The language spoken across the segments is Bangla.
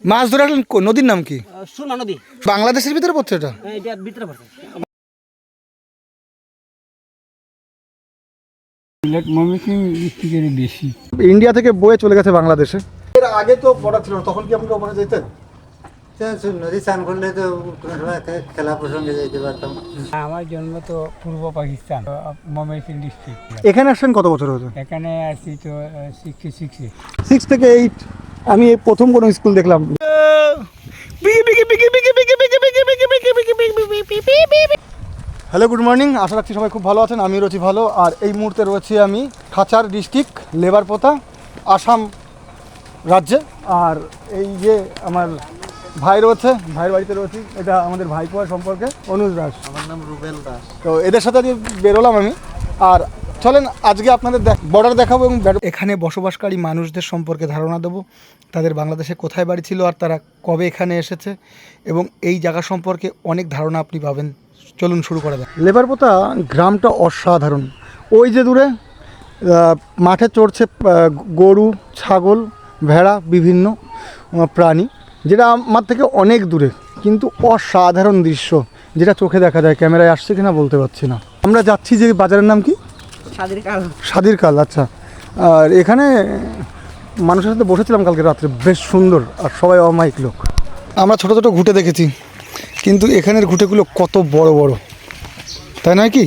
মাছ ধরে নদীর নাম কি? সুরমা নদী। বাংলাদেশের ভিতরে পড়ছে এটা? এটা ভিতরে পড়ছে। বেশি। ইন্ডিয়া থেকে বয়ে চলে গেছে বাংলাদেশে। এর আগে তো বর্ডার ছিল তখন কি আপনারা ওখানে যেতেন নদী স্নান করলে তো কোনো সময় খেলা প্রসঙ্গে যেতে পারতাম। আমার জন্ম তো পূর্ব পাকিস্তান ময়মনসিং ডিস্ট্রিক্ট এখানে আসছেন কত বছর হয়েছে? এখানে আসছি তো সিক্সটি সিক্সে সিক্স থেকে এইট আমি এই প্রথম কোনো স্কুল দেখলাম। হ্যালো গুড মর্নিং আশা রাখছি সবাই খুব ভালো আছেন আমি রয়েছি ভালো। আর এই মুহূর্তে রয়েছি আমি খাচার ডিস্ট্রিক্ট লেবারপোতা আসাম রাজ্যে। আর এই যে আমার ভাই রয়েছে ভাইয়ের বাড়িতে রয়েছি এটা আমাদের ভাইপোয়া সম্পর্কে অনুজ দাস। আমার নাম রুবেল দাস। তো এদের সাথে আজকে বেরোলাম আমি। আর চলেন আজকে আপনাদের বর্ডার দেখাবো এবং এখানে বসবাসকারী মানুষদের সম্পর্কে ধারণা দেবো। তাদের বাংলাদেশে কোথায় বাড়ি ছিল আর তারা কবে এখানে এসেছে এবং এই জায়গা সম্পর্কে অনেক ধারণা আপনি পাবেন। চলুন শুরু করা যাক। লেবারপোতা গ্রামটা অসাধারণ। ওই যে দূরে মাঠে চড়ছে গরু ছাগল ভেড়া বিভিন্ন প্রাণী যেটা আমার থেকে অনেক দূরে কিন্তু অসাধারণ দৃশ্য যেটা চোখে দেখা যায় ক্যামেরায় আসছে কিনা বলতে পারছি না। আমরা যাচ্ছি যে বাজারের নাম কি? স্বাদের কাল। আচ্ছা। আর এখানে মানুষের সাথে বসেছিলাম কালকে রাত্রে বেশ সুন্দর আর সবাই অমায়িক লোক। আমরা ছোট ছোট ঘুটে দেখেছি কিন্তু এখানের ঘুটেগুলো কত বড় বড়। তাই নয় কি?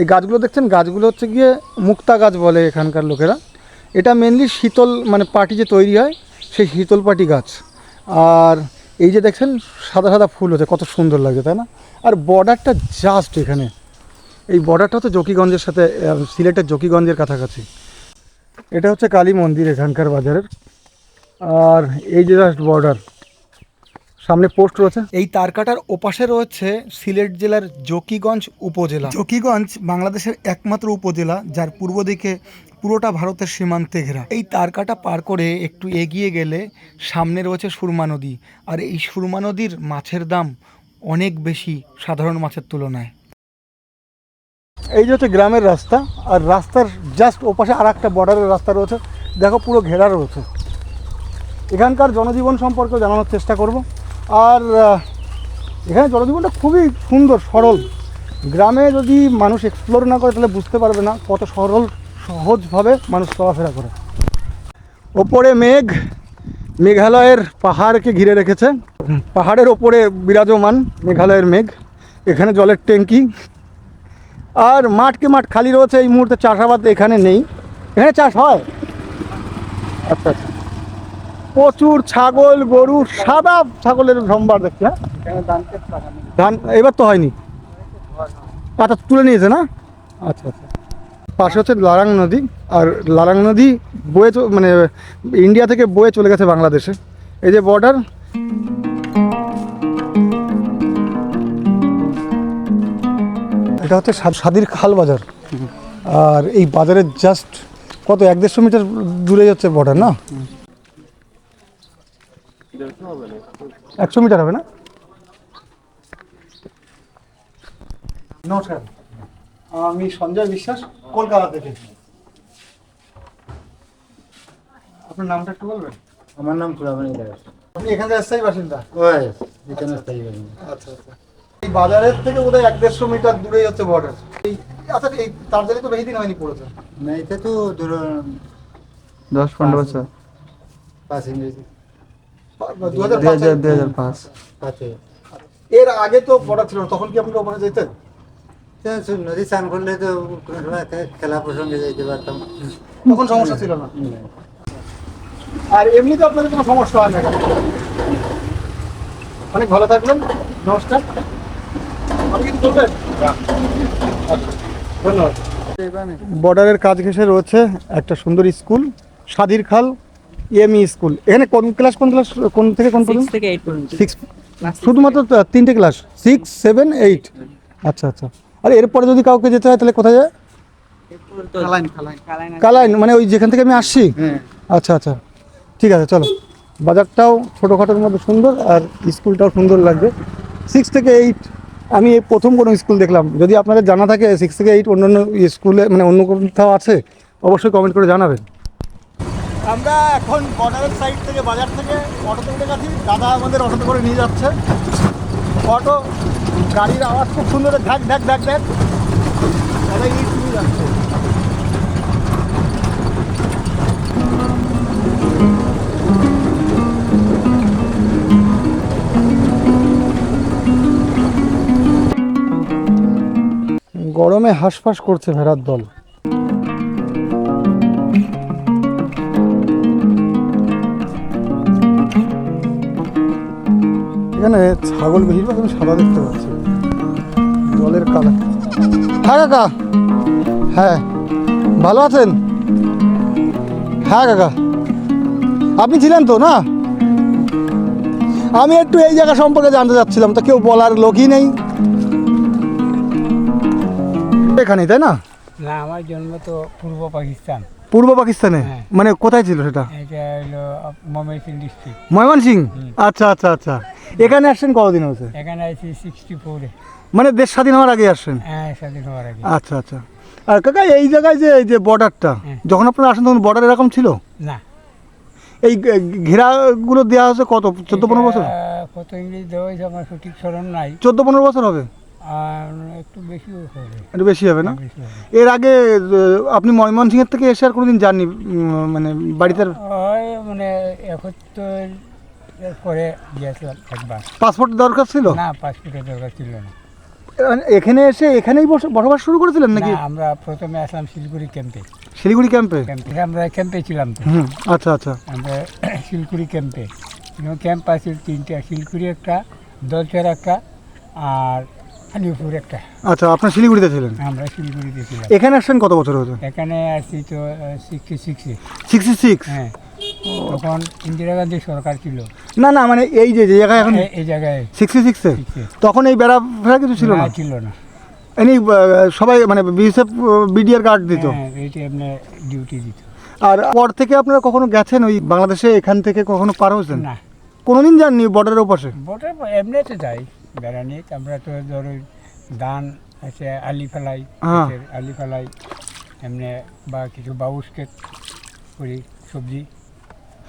এই গাছগুলো দেখছেন? গাছগুলো হচ্ছে গিয়ে মুক্তা গাছ বলে এখানকার লোকেরা। এটা মেনলি শীতল মানে পাটি যে তৈরি হয় সেই শীতল পাটি গাছ। আর এই যে দেখছেন, সাদা সাদা ফুল হচ্ছে, কত সুন্দর লাগছে, তাই না? আর বর্ডারটা জাস্ট এখানে। এই বর্ডারটা হচ্ছে জকিগঞ্জের সাথে সিলেটের জকিগঞ্জের কাছাকাছি। এটা হচ্ছে কালী মন্দির এখানকার বাজারের। আর এই যে জাস্ট বর্ডার সামনে পোস্ট রয়েছে। এই তারকাটার ওপাশে রয়েছে সিলেট জেলার জকিগঞ্জ উপজেলা। জকিগঞ্জ বাংলাদেশের একমাত্র উপজেলা যার পূর্ব দিকে পুরোটা ভারতের সীমান্তে ঘেরা। এই তারকাটা পার করে একটু এগিয়ে গেলে সামনে রয়েছে সুরমা নদী। আর এই সুরমা নদীর মাছের দাম অনেক বেশি সাধারণ মাছের তুলনায়। এই যে হচ্ছে গ্রামের রাস্তা আর রাস্তার জাস্ট ওপাশে আর একটা বর্ডারের রাস্তা রয়েছে। দেখো পুরো ঘেরা রয়েছে। এখানকার জনজীবন সম্পর্কে জানানোর চেষ্টা করব। আর এখানে জলজীবনটা খুবই সুন্দর, সরল। গ্রামে যদি মানুষ এক্সপ্লোর না করে, তাহলে বুঝতে পারবে না কত সরল, সহজভাবে মানুষ চলাফেরা করে। ওপরে মেঘ, মেঘালয়ের পাহাড়কে ঘিরে রেখেছে। পাহাড়ের ওপরে বিরাজমান মেঘালয়ের মেঘ, এখানে জলের ট্যাঙ্কি। আর মাঠকে মাঠ খালি রয়েছে, এই মুহূর্তে চাষাবাদ এখানে নেই। এখানে চাষ হয়? আচ্ছা আচ্ছা। প্রচুর ছাগল, গরু, সাদা ছাগলের সম্ভার দেখছি হ্যাঁ? ধান, এবার তো হয়নি। আচ্ছা তুলে নিয়েছে না? আচ্ছা আচ্ছা। পাশে হচ্ছে লারাং নদী, আর লারাং নদী বয়ে মানে ইন্ডিয়া থেকে বয়ে চলে গেছে বাংলাদেশে। এই যে বর্ডার এটা হচ্ছে সাদির খাল বাজার। আর এই বাজারের জাস্ট কত, এক দেড়শো মিটার দূরে যাচ্ছে বর্ডার না? একশো মিটার হবে না? নমস্কার। আমি সঞ্জয় বিশ্বাস কলকাতা থেকে। আপনার নামটা একটু বলবেন? আমার নাম সুরামণি দাস। আপনি এখানকার স্থায়ী বাসিন্দা? এখানে স্থায়ী বাড়ি। আচ্ছা আচ্ছা। এই বাজারের থেকে বোধহয় এক দেড়শো মিটার দূরেই হচ্ছে বর্ডার এই আচ্ছা এই তারজালি তো বেশি দিন হয়নি পড়েছে। না এটা তো ধরো দশ পনেরো বছর। পাঁচ ইংরেজি দুই হাজার পাঁচ পাঁচে। এর আগে তো বর্ডার ছিল তখন কি আপনারা ওখানে যেতেন নদী স্নান করলে তো কোনো সময় খেলা প্রসঙ্গে যেতে পারতাম। তখন সমস্যা ছিল না। আর এমনিতে আপনাদের কোনো সমস্যা হয় না অনেক ভালো থাকবেন। নমস্কার। আপনি আচ্ছা, ধন্যবাদ। বর্ডারের কাজ ঘেসে রয়েছে একটা সুন্দর স্কুল স্বাধীর খাল। ME school. এখানে কোন ক্লাস কোন ক্লাস কোন থেকে কোন পর্যন্ত? থেকে এইট পর্যন্ত। সিক্স শুধুমাত্র তা- তিনটে ক্লাস সিক্স সেভেন এইট আচ্ছা আচ্ছা। আর এরপরে যদি কাউকে যেতে হয় তাহলে কোথায় যায়? কালাইন কালাইন। কালাইন কালাইন মানে ওই যেখান থেকে আমি আসছি? আচ্ছা আচ্ছা। ঠিক আছে চলো। বাজারটাও ছোটোখাটোর মধ্যে সুন্দর আর স্কুলটাও সুন্দর লাগবে। সিক্স থেকে এইট আমি এই প্রথম কোনো স্কুল দেখলাম। যদি আপনাদের জানা থাকে সিক্স থেকে এইট অন্য অন্য স্কুলে মানে অন্য কোথাও আছে অবশ্যই কমেন্ট করে জানাবেন। আমরা এখন বর্ডারের সাইড থেকে বাজার থেকে অটোতে উঠে গেছি। দাদা আমাদের অটোতে করে নিয়ে যাচ্ছে। অটো গাড়ির আওয়াজ খুব সুন্দর ঢাক ঢাক ঢাক ঢাক দাদা ইট নিয়ে যাচ্ছে গরমে হাঁসফাঁস করছে ভেড়ার দল। এখানে ছাগল বেশিরভাগ আমি সাদা দেখতে পাচ্ছি। জলের কালার হ্যাঁ কাকা। হ্যাঁ। ভালো আছেন? হ্যাঁ কাকা। আপনি ছিলেন তো, না? আমি একটু এই জায়গা সম্পর্কে জানতে চাচ্ছিলাম, তো কেউ বলার লোকই নেই। এখানেই, তাই না? না, আমার জন্ম তো পূর্ব পাকিস্তান। পূর্ব পাকিস্তানে? হ্যাঁ। মানে কোথায় ছিল সেটা? ময়মনসিং আচ্ছা আচ্ছা আচ্ছা। এখানে আসছেন কতদিন হয়েছে? এখানে আছি সিক্সটি ফোরে মানে দেশ স্বাধীন হওয়ার আগে আসছেন? হ্যাঁ স্বাধীন হওয়ার আগে আচ্ছা আচ্ছা। আর কাকা এই জায়গায় যে এই যে বর্ডারটা হ্যাঁ। যখন আপনারা আসেন তখন বর্ডার এরকম ছিল? না। এই ঘেরাগুলো দেওয়া হয়েছে কত? চোদ্দ পনেরো বছর? কত ইংলিশ দেওয়া হয়েছে আমার সঠিক স্মরণ নাই। চোদ্দ পনেরো বছর হবে। আর একটু বেশিও হবে। একটু বেশি হবে না? এর আগে আপনি ময়মনসিংহের থেকে এসে আর কোনোদিন যাননি মানে বাড়িতে মানে একত্তর এর পরে গিয়েছিলাম একবার। পাসপোর্ট দরকার ছিল? না পাসপোর্টের দরকার ছিল না। মানে এখানে এসে এখানেই বসে বসবাস শুরু করেছিলেন নাকি? আমরা প্রথমে আসলাম শিলিগুড়ি ক্যাম্পে। শিলিগুড়ি ক্যাম্পে? আমরা ক্যাম্পে ছিলাম তো। আচ্ছা আচ্ছা। আমরা শিলকুড়ি ক্যাম্পে। ক্যাম্প আছে তিনটা শিলকুড়ি একটা দলচর একটা আর একটা। আচ্ছা আপনার শিলিগুড়িতে ছিলেন? আমরা শিলিগুড়িতে ছিলাম। এখানে আসছেন কত বছর হয়েছে? এখানে আসছি তো সিক্সটি সিক্সে সিক্সটি সিক্স হ্যাঁ তখন ইন্দিরা গান্ধী সরকার ছিল। না না মানে এই যে যে জায়গায় এখন এই জায়গায়। সিক্সটি সিক্সে তখন এই বেড়া ফেরা কিছু ছিল না? ছিল না। এমনি সবাই মানে বিএসএফ বিডিআর গার্ড দিত? হ্যাঁ ডিউটি দিত। আর পর থেকে আপনারা কখনো গেছেন ওই বাংলাদেশে? এখান থেকে কখনো পার হয়েছেন? না। কোনোদিন যাননি বর্ডারের ওপাশে? ভোটার এমনিতে যাই। বেড়ানি আমরা তো ধরো ধান আছে আলি ফেলাই হ্যাঁ। আলি ফেলাই এমনি বা কিছু বাউস ক্ষেত করি সবজি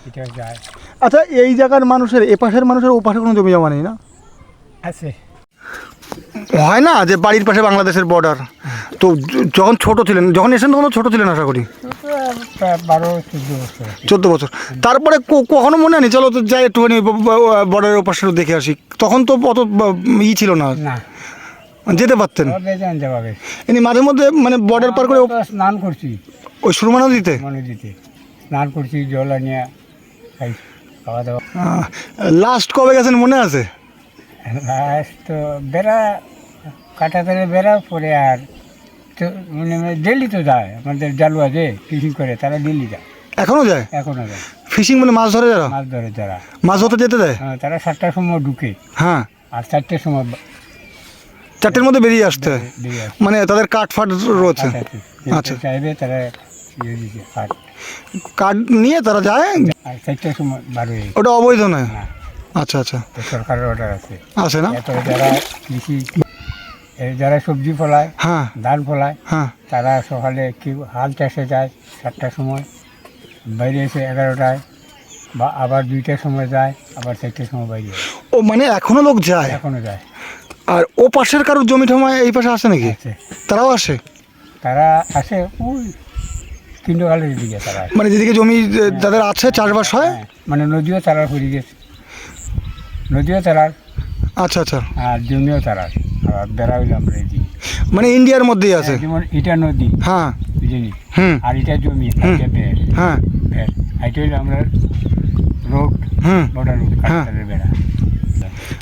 এটা যায়। আচ্ছা এই জায়গার মানুষের এপাশের মানুষের ওপাশে কোনো জমি জমা নেই না? আছে। হয় না যে বাড়ির পাশে বাংলাদেশের বর্ডার তো যখন ছোট ছিলেন যখন এসেন তখন ছোট ছিলেন আশা করি। প্রায় বারো চোদ্দ বছর চোদ্দ বছর। তারপরে কখনো মনে হয়নি চলো তো যাই একটুখানি বর্ডারের ওপাশে দেখে আসি? তখন তো অত ই ছিল না। না। যেতে পারতেন? এমনি মাঝে মধ্যে মানে বর্ডার পার করে স্নান করছি। ওই সুরমা নদীতে? দিতে স্নান করছি জল আনিয়া খাই খাওয়া দাওয়া। লাস্ট কবে গেছেন মনে আছে? লাস্ট তো বেড়া কাটা ধরে বেড়া পরে আর তো মানে ডেলি তো যায় আমাদের জালুয়া যে ফিশিং করে তারা ডেলি যায়। এখনও যায়? এখনও যায়। ফিশিং মানে মাছ ধরে যারা? মাছ ধরে যারা। মাছ ধরতে যেতে দেয়? হ্যাঁ, তারা সাতটার সময় ঢুকে। হ্যাঁ। আর চারটের সময় চারটের মধ্যে বেরিয়ে আসতে? হয়। মানে তাদের কাঠ ফাট রয়েছে? আচ্ছা, চাইবে তারা ইয়ে কাঠ। নিয়ে তারা যায়? চারটের সময় বার হয়ে ওটা অবৈধ নয়? না আচ্ছা আচ্ছা। সরকারের অর্ডার আছে। আছে না? যারা কৃষি যারা সবজি ফলায় হ্যাঁ। ধান ফলায় হ্যাঁ। তারা সকালে কি হাল চাষে যায় সাতটার সময় বাইরে এসে এগারোটায় বা আবার দুইটার সময় যায় আবার চারটের সময় বাইরে। ও মানে এখনও লোক যায়? এখনও যায়। আর ও পাশের কারোর জমি ঠমায় এই পাশে আসে নাকি? তারাও আসে? তারা আসে ওই কিন্ডকালের দিকে তারা মানে যেদিকে জমি যে যাদের আছে চাষবাস হয়? হ্যাঁ, মানে নদীও তারার পড়ে গেছে নদীও তারার। আচ্ছা আচ্ছা। আর জমিও তারার। আর বেড়া হইলাম রেডি মানে ইন্ডিয়ার মধ্যেই আছে? যেমন এটা নদী। হ্যাঁ। বুঝিনি হুম। আর এটা জমি এটা বেড়। হ্যাঁ। বেড়। এটা হইল আমরা রোড হুম। বর্ডার রোড হ্যাঁ। বেড়া।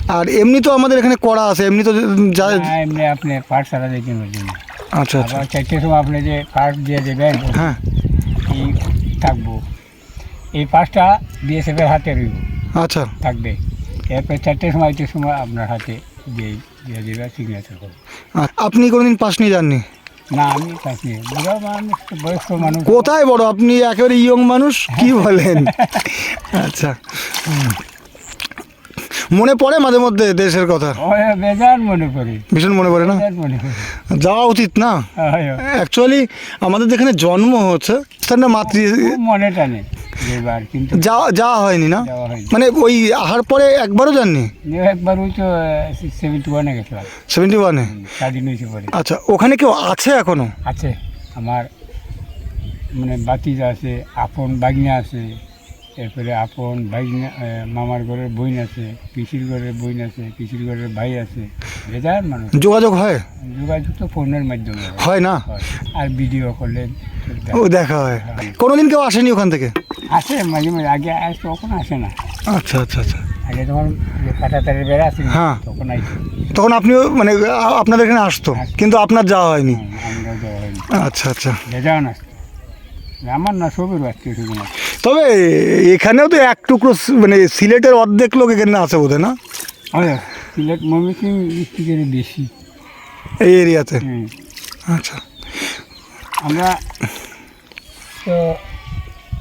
আর এমনি তো আমাদের এখানে করা আছে এমনি তো হ্যাঁ, এমনি আপনি পাঠশালা দেখেন ওর জন্য আচ্ছা আচ্ছা। চারটের সময় আপনি যে পাস দিয়ে দেবেন হ্যাঁ। এই থাকব। এই পাসটা বিএসএফের হাতে রইব। আচ্ছা। থাকবে। এরপর চারটের সময় সময় আপনার হাতে দিয়ে দিয়ে দেবে সিগনেচার করবে আর আপনি কোনোদিন পাশ নিয়ে যাননি? না আমি পাস নিয়ে বুড়া মানুষ বয়স্ক মানুষ। কোথায় বড়? আপনি একেবারে ইয়ং মানুষ কি বলেন? আচ্ছা। মনে পড়ে মাঝে মধ্যে দেশের কথা? মনে ভীষণ মনে পড়ে না? যাওয়া উচিত না? অ্যাকচুয়ালি আমাদের যেখানে জন্ম হচ্ছে সেখানে মাতৃ খুব মনে টানে। এবার কিন্তু যাওয়া যাওয়া হয়নি না? যাওয়া হয়নি। মানে ওই আহার পরে একবারও যাননি? একবার ওই তো সেভেন্টি ওয়ানে গেছিলাম। সেভেন্টি ওয়ানে স্বাধীন হয়েছে পরে। আচ্ছা ওখানে কেউ আছে এখনও? আছে। আমার মানে বাতিজা আছে আপন বাগনা আছে। এরপরে আপন ভাইনা এ, মামার ঘরের বইন আছে পিসির ঘরের বইন আছে পিসির ঘরের ভাই আছে বেজার মানুষ। যোগাযোগ হয়? যোগাযোগ তো ফোনের মাধ্যমে হয়। হয় না? আর ভিডিও করলে ও দেখা হয়। কোনোদিন কেউ আসেনি ওখান থেকে? আসে মাঝে মাঝে। আগে আস তখন আসে না। আচ্ছা আচ্ছা আচ্ছা। আগে তোমার যে কাটাতারের বেড়া না, হ্যাঁ। তখন আইসে। তখন আপনিও মানে আপনাদের এখানে আসতো? কিন্তু আপনার যাওয়া হয়নি? যাওয়া হয়নি। আচ্ছা আচ্ছা। বেজাও না আমার না সবের আত্মীয় শুধু না তবে এখানেও তো এক টুকরো মানে সিলেটের অর্ধেক লোক এখানে আছে বোধ না? হয় সিলেট ময়মনসিং ডিস্ট্রিক্টের বেশি। এই এরিয়াতে। আচ্ছা। আমরা তো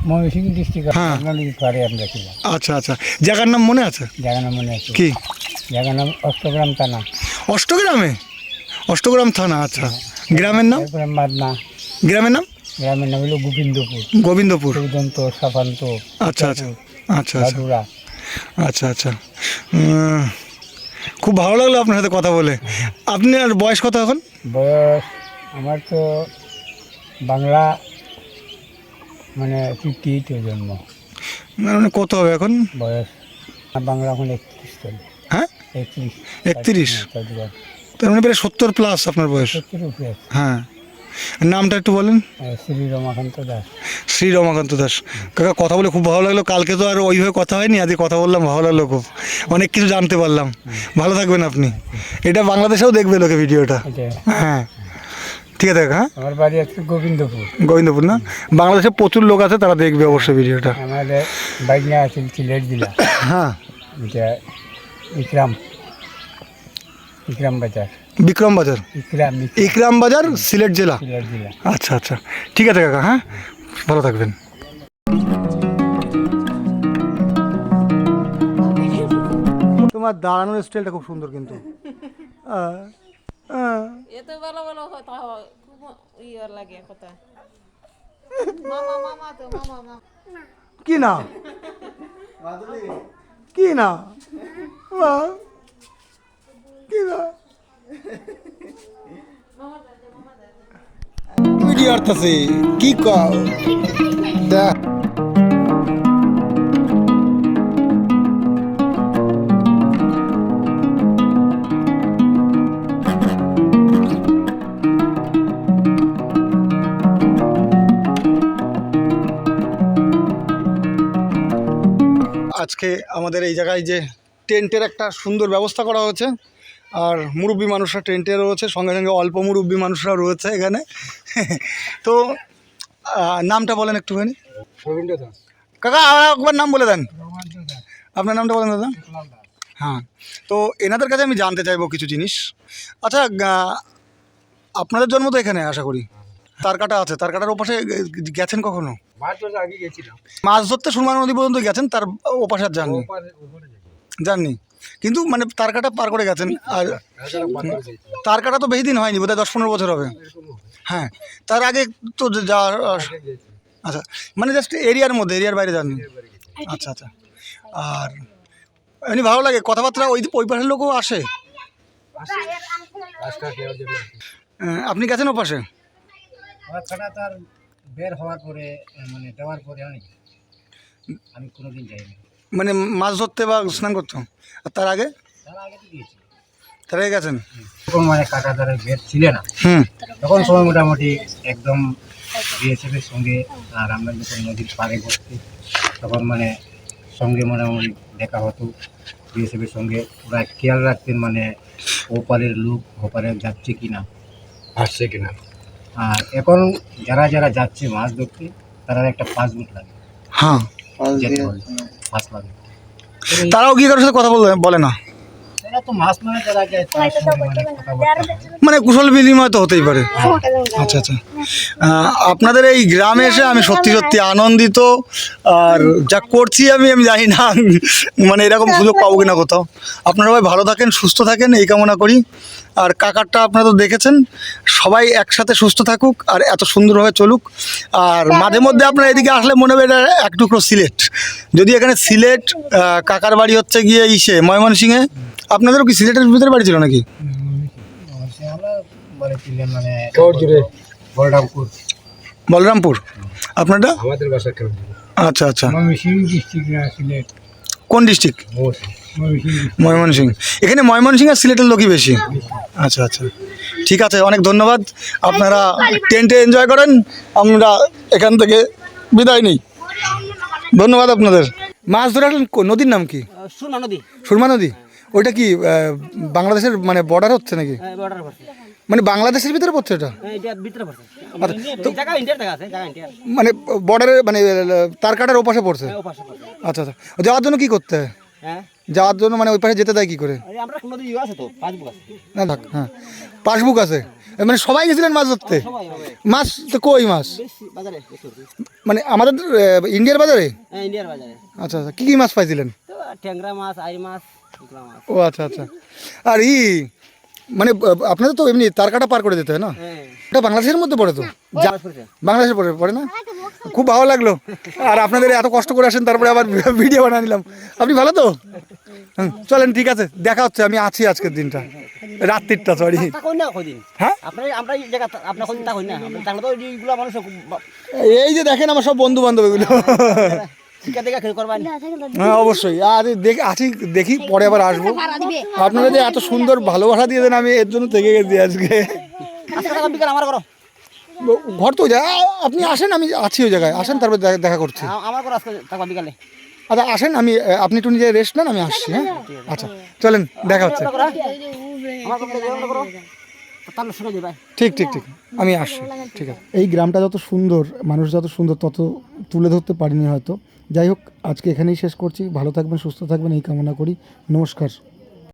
ময়মনসিং ডিস্ট্রিক্ট হ্যাঁ। পারে আমরা ছিলাম। আচ্ছা আচ্ছা। জায়গার নাম মনে আছে? জায়গার নাম মনে আছে। কি? জায়গার নাম অষ্টগ্রাম থানা। অষ্টগ্রামে? অষ্টগ্রাম থানা আচ্ছা। গ্রামের নাম? মাদনা। গ্রামের নাম? গ্রামের নাম হলো গোবিন্দপুর। গোবিন্দপুর। চৌদন্ত সাপান্ত আচ্ছা আচ্ছা আচ্ছা আচ্ছা। আচ্ছা আচ্ছা। খুব ভালো লাগল আপনার সাথে কথা বলে। আপনি আর বয়স কত এখন? বয়স আমার তো বাংলা মানে ফিফটি এইটে জন্ম। মানে কত হবে এখন? বয়স বাংলা এখন একত্রিশ চলে। হ্যাঁ? একত্রিশ। একত্রিশ? তার মানে প্রায় সত্তর প্লাস আপনার বয়স। হ্যাঁ। নামটা একটু বলেন। শ্রী রমাকান্ত দাস। শ্রী রমাকান্ত দাস। কাকা কথা বলে খুব ভালো লাগল। কালকে তো আর ওইভাবে কথা হয়নি আজকে কথা বললাম ভালো লাগল খুব। অনেক কিছু জানতে পারলাম। ভালো থাকবেন আপনি। এটা বাংলাদেশেও দেখবে লোকে ভিডিওটা। হ্যাঁ। ঠিক আছে কাকা। হ্যাঁ আমার বাড়ি আছে গোবিন্দপুর। গোবিন্দপুর না? বাংলাদেশে প্রচুর লোক আছে তারা দেখবে অবশ্যই ভিডিওটা। আমাদের বাইকনা আছে সিলেট জেলা। হ্যাঁ। ইকরাম। ইকরাম বাজার। বিক্রম বাজার? ইকরাম ইকরাম বাজার সিলেট জেলা? সিলেট জেলা। আচ্ছা আচ্ছা। ঠিক আছে কাকা হ্যাঁ? ভালো থাকবেন। তোমার দাঁড়ানোর স্টাইলটা খুব সুন্দর কিন্তু। এত ভালো ভালো কথা হয় খুব লাগে কথা। মামা মামা তো মামা মামা কি না? কি না? কি না? কি কও? দেখ আজকে আমাদের এই জায়গায় যে টেন্টের একটা সুন্দর ব্যবস্থা করা হয়েছে। আর মুরব্বী মানুষরা টেন্টে রয়েছে সঙ্গে সঙ্গে অল্প মুরব্বী মানুষরা রয়েছে এখানে। তো নামটা বলেন একটুখানি। রবীন্দ্র দাস কাকা একবার নাম বলে দেন। আপনার নামটা বলেন দাদা। হ্যাঁ তো এনাদের কাছে আমি জানতে চাইব কিছু জিনিস। আচ্ছা আপনাদের জন্ম তো এখানে আশা করি। তার কাটা আছে তার কাটার ওপাশে গেছেন কখনো? মাছ ধরতে আগে মাছ ধরতে সুরমা নদী পর্যন্ত গেছেন তার ওপাশে আর যাননি? যাননি? কিন্তু মানে তার কাটা পার করে গেছেন। আর তার কাটা তো বেশি দিন হয়নি, বোধহয় দশ পনেরো বছর হবে। হ্যাঁ তার আগে তো যা- আচ্ছা মানে জাস্ট এরিয়ার মধ্যে, এরিয়ার বাইরে যাননি। আচ্ছা আচ্ছা। আর এমনি ভালো লাগে, কথাবার্তা ওই ওই পাশের লোকও আসে? আপনি গেছেন ও পাশে? বের হওয়ার পরে মানে দেওয়ার পরে আমি কোনোদিন যাইনি। মানে মাছ ধরতে বা স্নান করতে? আর তার আগে? তার আগে গেছেন? তখন মানে কাটা তারের বের ছিল না হুম। তখন সময় মোটামুটি একদম বিএসএফের সঙ্গে আর আমরা যখন নদীর পাড়ে বসছি তখন মানে সঙ্গে মোটামুটি দেখা হতো বিএসএফের সঙ্গে। ওরা খেয়াল রাখতেন মানে ওপারের লোক ওপারে যাচ্ছে কি না আসছে কিনা। আর এখন যারা যারা যাচ্ছে মাছ ধরতে তারা একটা পাসবুক লাগে। হ্যাঁ। তারাও গিয়ে কারোর সাথে কথা বলে বলে না? মানে মানে হয়। কুশল বিনিময় তো হতেই পারে। আচ্ছা আচ্ছা। আপনাদের এই গ্রামে এসে আমি সত্যি সত্যি আনন্দিত। আর যা করছি আমি আমি জানি না। মানে এরকম সুযোগ পাবো কিনা কোথাও। আপনারা সবাই ভালো থাকেন সুস্থ থাকেন এই কামনা করি। আর কাকারটা আপনারা তো দেখেছেন সবাই একসাথে সুস্থ থাকুক আর এত সুন্দরভাবে চলুক। আর মাঝে মধ্যে আপনারা এদিকে আসলে মনে হবে এটা এক টুকরো সিলেট। যদি এখানে সিলেট কাকার বাড়ি হচ্ছে গিয়ে ইসে ময়মনসিংহে আপনাদেরও কি সিলেটের ভিতরে বাড়ি ছিল নাকি? বলরামপুর। বলরামপুর। আপনারটা? আমাদের বাসা আচ্ছা আচ্ছা। কোন ডিস্ট্রিক্ট ময়মনসিংহ ময়মনসিং। এখানে ময়মনসিং আর সিলেটের লোকই বেশি। আচ্ছা আচ্ছা। ঠিক আছে অনেক ধন্যবাদ। আপনারা টেন্টে এনজয় করেন। আমরা এখান থেকে বিদায় নিই। ধন্যবাদ আপনাদের। মাছ ধরে কো- নদীর নাম কি? সুরমা নদী। সুরমা নদী। ওইটা কি বাংলাদেশের মানে বর্ডার হচ্ছে নাকি? মানে বাংলাদেশের ভিতরে পড়ছে এটা? জায়গা ইন্ডিয়ার মানে বর্ডারে মানে তার কাটার ওপাশে পড়ছে? পড়ছে। আচ্ছা আচ্ছা। যাওয়ার জন্য কি করতে? হয়। হ্যাঁ যাওয়ার জন্য মানে ওই পাশে যেতে দেয় কি করে? ইয়ে না থাক হ্যাঁ। পাসবুক আছে। মানে সবাই গেছিলেন মাছ ধরতে? মাছ তো কই মাছ। মানে আমাদের ইন্ডিয়ার বাজারে? হ্যাঁ ইন্ডিয়ার বাজারে। আচ্ছা আচ্ছা। কী কী মাছ পাইছিলেন? ট্যাংরা মাছ আই মাছ। ও আচ্ছা আচ্ছা। আর ই মানে আপনাদের তো এমনি তার কাটা পার করে দিতে হয় না? হ্যাঁ। এটা বাংলাদেশের মধ্যে পড়ে তো? বাংলাদেশে পড়ে পড়ে না? খুব ভালো লাগল। আর আপনাদের এত কষ্ট করে আসেন তারপরে আবার ভিডিও বানিয়ে নিলাম। আপনি ভালো তো? হুম, চলেন ঠিক আছে। দেখা হচ্ছে আমি আছি আজকের দিনটা। রাত্রিরটা সরি তা কই না কই দিন হ্যাঁ এই জায়গা আপনার কই তা কই না? আমরা তাহলে তো এইগুলো মানুষ এই যে দেখেন আমার সব বন্ধু বান্ধব এগুলো হ্যাঁ অবশ্যই। আর দেখি আছি দেখি পরে আবার আসব। আপনারা যে এত সুন্দর ভালোবাসা দিয়ে দেন আমি এর জন্য থেকে গেছি আজকে। ঘর তো যায়। আপনি আসেন আমি আছি ওই জায়গায়। আসেন তারপর দেখা- করছি। বিকালে। আচ্ছা আসেন আমি আপনি একটু নিজে রেস্ট নেন আমি আসছি হ্যাঁ? আচ্ছা চলেন দেখা হচ্ছে। ঠিক ঠিক ঠিক। আমি আসছি ঠিক আছে। এই গ্রামটা যত সুন্দর মানুষ যত সুন্দর তত তুলে ধরতে পারিনি হয়তো। যাই হোক আজকে এখানেই শেষ করছি। ভালো থাকবেন সুস্থ থাকবেন এই কামনা করি। নমস্কার।